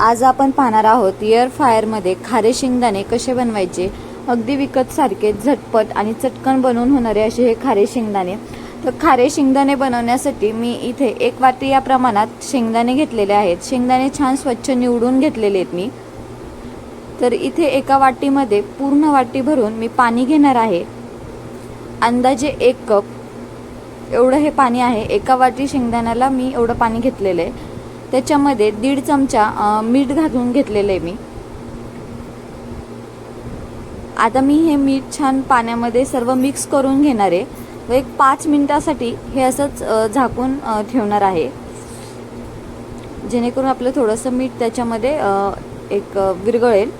आज आपण पाहणार आहोत एअर फायरमध्ये खारे शेंगदाणे कसे बनवायचे? अगदी विकतसारखे झटपट आणि चटकन बनवून होणारे असे हे खारे शेंगदाणे. तर खारे शेंगदाणे बनवण्यासाठी मी इथे एक वाटी या प्रमाणात शेंगदाणे घेतलेले आहेत. शेंगदाणे छान स्वच्छ निवडून घेतलेले आहेत मी. तर इथे एका वाटीमध्ये पूर्ण वाटी भरून मी पाणी घेणार आहे. अंदाजे एक कप. एवढं हे पाणी आहे. एका वाटी शेंगदाण्याला मी एवढं पाणी घेतलेलं आहे. त्याच्यामध्ये दीड चमचा मीठ घालून घेतलेलं आहे मी. आता मी हे मीठ छान पाण्यामध्ये सर्व मिक्स करून घेणार आहे. व एक पाच मिनिटासाठी हे असंच झाकून ठेवणार आहे. जेणेकरून आपलं थोडंसं मीठ त्याच्यामध्ये एक विरघळेल.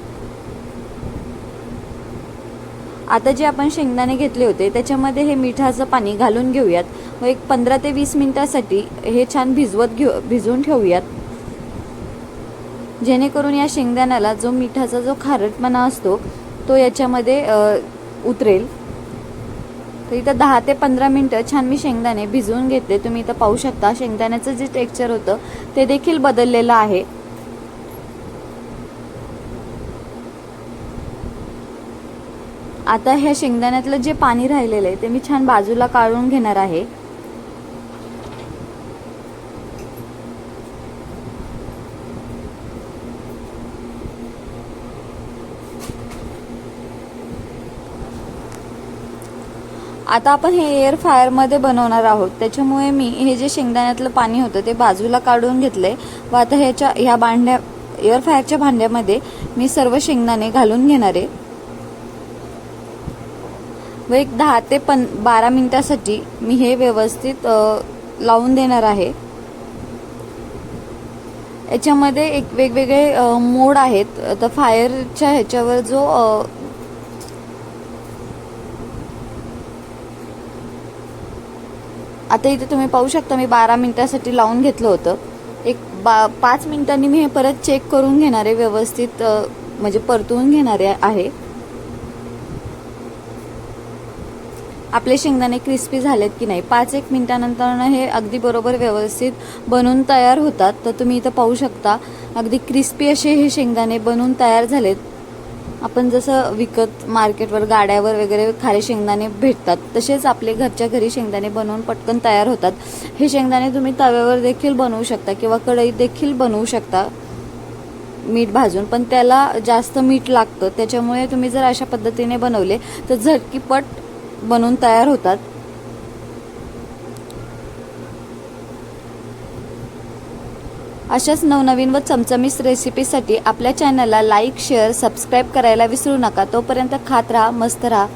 आता जे आपण शेंगदाणे घेतले होते त्याच्यामध्ये हे मिठाचं पाणी घालून घेऊयात. मग एक पंधरा ते वीस मिनिटासाठी हे छान भिजवत घेऊ भिजवून ठेवूयात. जेणेकरून या शेंगदाण्याला जो मिठाचा जो खारटपणा असतो तो याच्यामध्ये उतरेल. तर इथं दहा ते पंधरा मिनटं छान मी शेंगदाणे भिजवून घेतले. तुम्ही इथं पाहू शकता शेंगदाण्याचं जे टेक्स्चर होतं ते देखील बदललेलं आहे. आता ह्या शेंगदाण्यातलं जे पाणी राहिलेलं आहे ते मी छान बाजूला काढून घेणार आहे. आता आपण हे एअर फायरमध्ये बनवणार आहोत. त्याच्यामुळे मी हे जे शेंगदाण्यातलं पाणी होतं ते बाजूला काढून घेतलंय. व आता ह्याच्या ह्या भांड्या एअर फायरच्या भांड्यामध्ये मी सर्व शेंगदाणे घालून घेणार आहे. व एक दहा ते पन बारा मिनिटासाठी मी हे व्यवस्थित लावून देणार आहे. याच्यामध्ये एक वेगवेगळे मोड आहेत. तर फायरच्या ह्याच्यावर जो आता इथे तुम्ही पाहू शकता मी बारा मिनिटासाठी लावून घेतलं होतं. एक बा पाच मिनिटांनी मी हे परत चेक करून घेणार आहे व्यवस्थित म्हणजे परतवून घेणारे आहे. आपले शेंगदाणे क्रिस्पी झालेत की नाही? पाच एक मिनिटानंतर हे अगदी बरोबर व्यवस्थित बनून तयार होतात. तर तुम्ही इथं पाहू शकता अगदी क्रिस्पी असे हे शेंगदाणे बनून तयार झालेत. आपण जसं विकत मार्केटवर गाड्यावर वगैरे खारे शेंगदाणे भेटतात तसेच आपले घरच्या घरी शेंगदाणे बनवून पटकन तयार होतात. हे शेंगदाणे तुम्ही तव्यावर देखील बनवू शकता किंवा कढईत देखील बनवू शकता मीठ भाजून पण त्याला जास्त मीठ लागतं. त्याच्यामुळे तुम्ही जर अशा पद्धतीने बनवले तर झटकीपट बनवून तयार होतात. अशाच नवनवीन व चमचमीत रेसिपीसाठी आपल्या चॅनलला लाईक शेअर सबस्क्राईब करायला विसरू नका. तोपर्यंत खात राहा मस्त राहा.